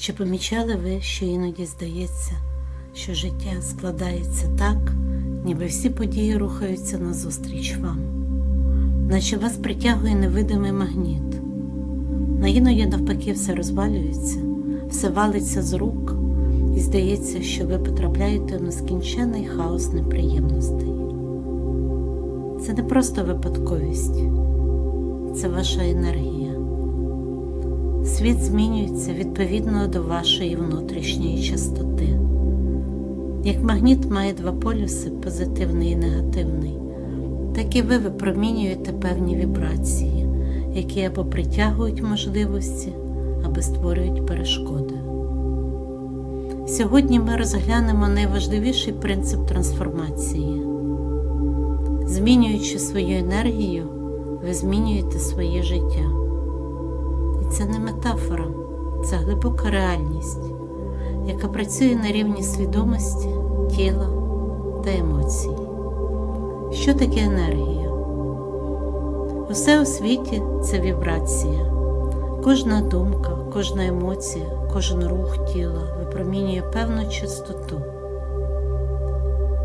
Чи помічали ви, що іноді здається, що життя складається так, ніби всі події рухаються назустріч вам, наче вас притягує невидимий магніт, на іноді навпаки все розвалюється, все валиться з рук, і здається, що ви потрапляєте в нескінчений хаос неприємностей. Це не просто випадковість, це ваша енергія. Світ змінюється відповідно до вашої внутрішньої частоти. Як магніт має два полюси позитивний і негативний, так і ви випромінюєте певні вібрації, які або притягують можливості, або створюють перешкоди. Сьогодні ми розглянемо найважливіший принцип трансформації. Змінюючи свою енергію, ви змінюєте своє життя. Це не метафора, це глибока реальність, яка працює на рівні свідомості, тіла та емоцій. Що таке енергія? Усе у світі це вібрація. Кожна думка, кожна емоція, кожен рух тіла випромінює певну частоту.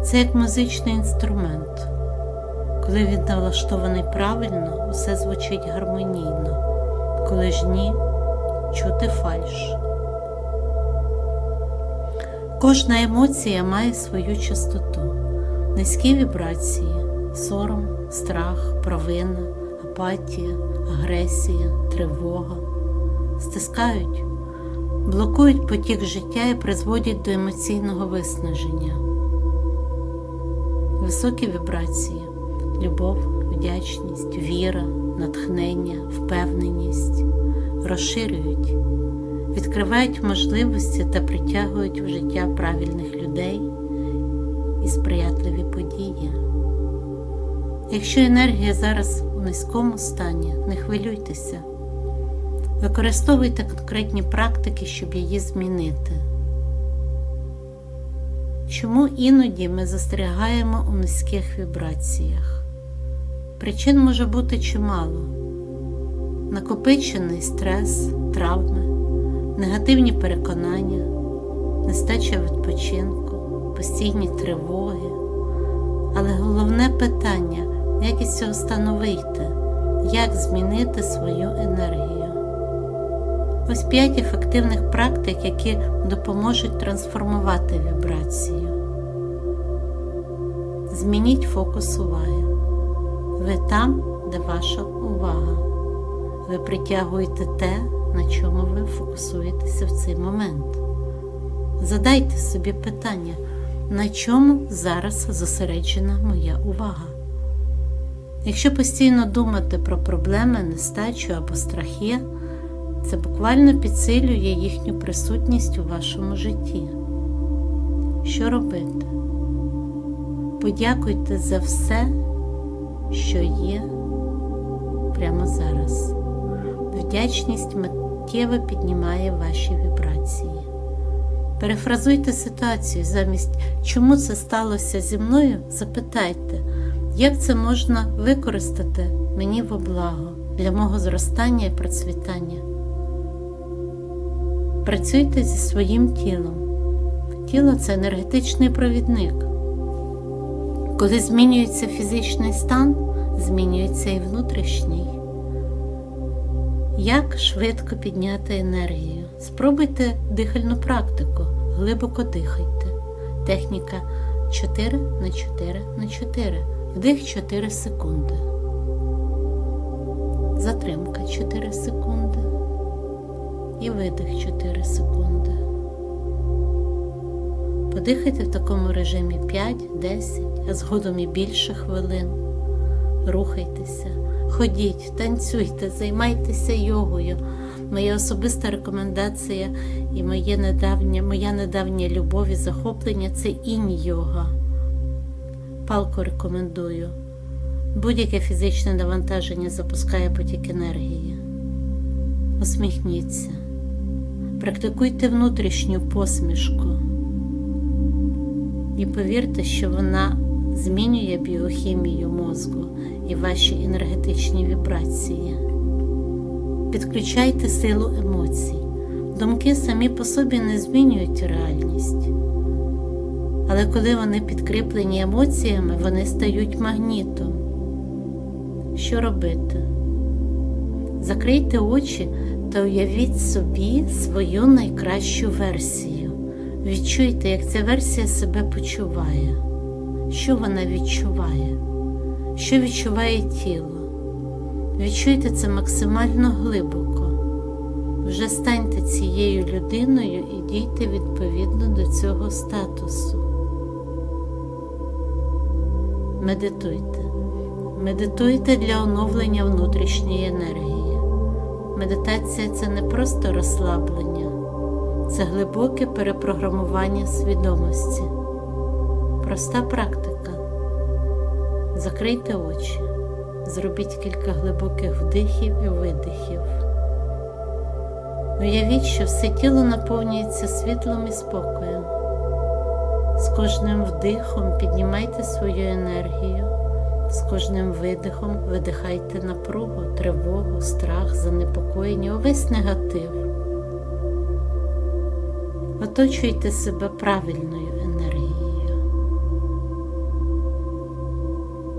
Це як музичний інструмент. Коли він налаштований правильно, усе звучить гармонійно, коли ж ні, чути фальш. Кожна емоція має свою частоту, низькі вібрації, сором, страх, провина, апатія, агресія, тривога стискають, блокують потік життя і призводять до емоційного виснаження. Високі вібрації любов, вдячність, віра, натхнення, впевненість розширюють, відкривають можливості та притягують в життя правильних людей і сприятливі події. Якщо енергія зараз у низькому стані, не хвилюйтеся, використовуйте конкретні практики, щоб її змінити. Чому іноді ми застерігаємо у низьких вібраціях? Причин може бути чимало: накопичений стрес, травми, негативні переконання, нестача відпочинку, постійні тривоги. Але головне питання, як із цього становити, як змінити свою енергію. Ось п'ять ефективних практик, які допоможуть трансформувати вібрацію. Змініть фокус уваги. Ви там, де ваша увага. Ви притягуєте те, на чому ви фокусуєтеся в цей момент. Задайте собі питання, на чому зараз зосереджена моя увага. Якщо постійно думати про проблеми, нестачу або страхи, це буквально підсилює їхню присутність у вашому житті. Що робити? Подякуйте за все, що є прямо зараз. Вдячність миттєво піднімає ваші вібрації. Перефразуйте ситуацію замість чому це сталося зі мною, запитайте, як це можна використати мені во благо для мого зростання і процвітання. Працюйте зі своїм тілом. Тіло це енергетичний провідник. Коли змінюється фізичний стан, змінюється і внутрішній. Як швидко підняти енергію? Спробуйте дихальну практику, глибоко дихайте. Техніка 4 на 4 на 4. Вдих 4 секунди. Затримка 4 секунди. І видих 4 секунди. Подихайте в такому режимі 5-10, а згодом і більше хвилин. Рухайтеся, ходіть, танцюйте, займайтеся йогою. Моя особиста рекомендація і моє недавнє, моя недавня любов і захоплення це інь-йога. Палку рекомендую. Будь-яке фізичне навантаження запускає потік енергії. Усміхніться. Практикуйте внутрішню посмішку. І повірте, що вона змінює біохімію мозку і ваші енергетичні вібрації. Підключайте силу емоцій. Думки самі по собі не змінюють реальність. Але коли вони підкріплені емоціями, вони стають магнітом. Що робити? Закрийте очі та уявіть собі свою найкращу версію. Відчуйте, як ця версія себе почуває, що вона відчуває, що відчуває тіло. Відчуйте це максимально глибоко. Вже станьте цією людиною і дійте відповідно до цього статусу. Медитуйте. Медитуйте для оновлення внутрішньої енергії. Медитація це не просто розслаблення, це глибоке перепрограмування свідомості. Проста практика. Закрийте очі, зробіть кілька глибоких вдихів і видихів. Уявіть, що все тіло наповнюється світлом і спокоєм. З кожним вдихом піднімайте свою енергію, з кожним видихом видихайте напругу, тривогу, страх, занепокоєння, увесь негатив. Оточуйте себе правильною енергією.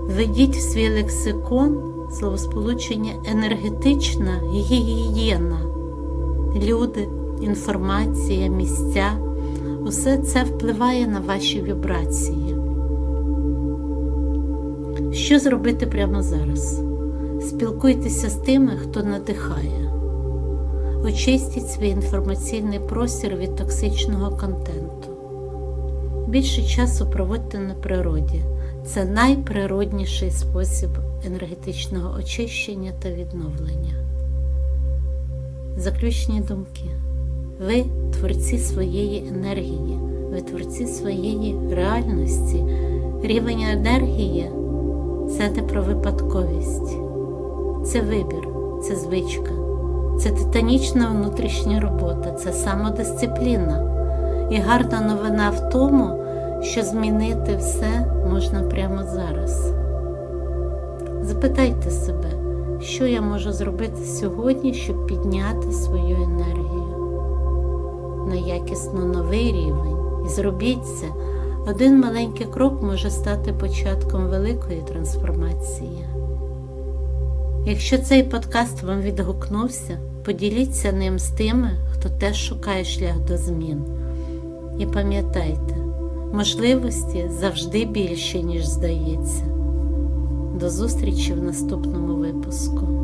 Введіть в свій лексикон словосполучення енергетична гігієна. Люди, інформація, місця усе це впливає на ваші вібрації. Що зробити прямо зараз? Спілкуйтеся з тими, хто надихає. Очистіть свій інформаційний простір від токсичного контенту. Більше часу проводьте на природі. Це найприродніший спосіб енергетичного очищення та відновлення. Заключні думки. Ви творці своєї енергії, ви творці своєї реальності. Рівень енергії це не про випадковість, це вибір, це звичка, це титанічна внутрішня робота, це самодисципліна. І гарна новина в тому, що змінити все можна прямо зараз. Запитайте себе, що я можу зробити сьогодні, щоб підняти свою енергію на якісно новий рівень. І зробіть це. Один маленький крок може стати початком великої трансформації. Якщо цей подкаст вам відгукнувся, поділіться ним з тими, хто теж шукає шлях до змін. І пам'ятайте, можливості завжди більше, ніж здається. До зустрічі в наступному випуску.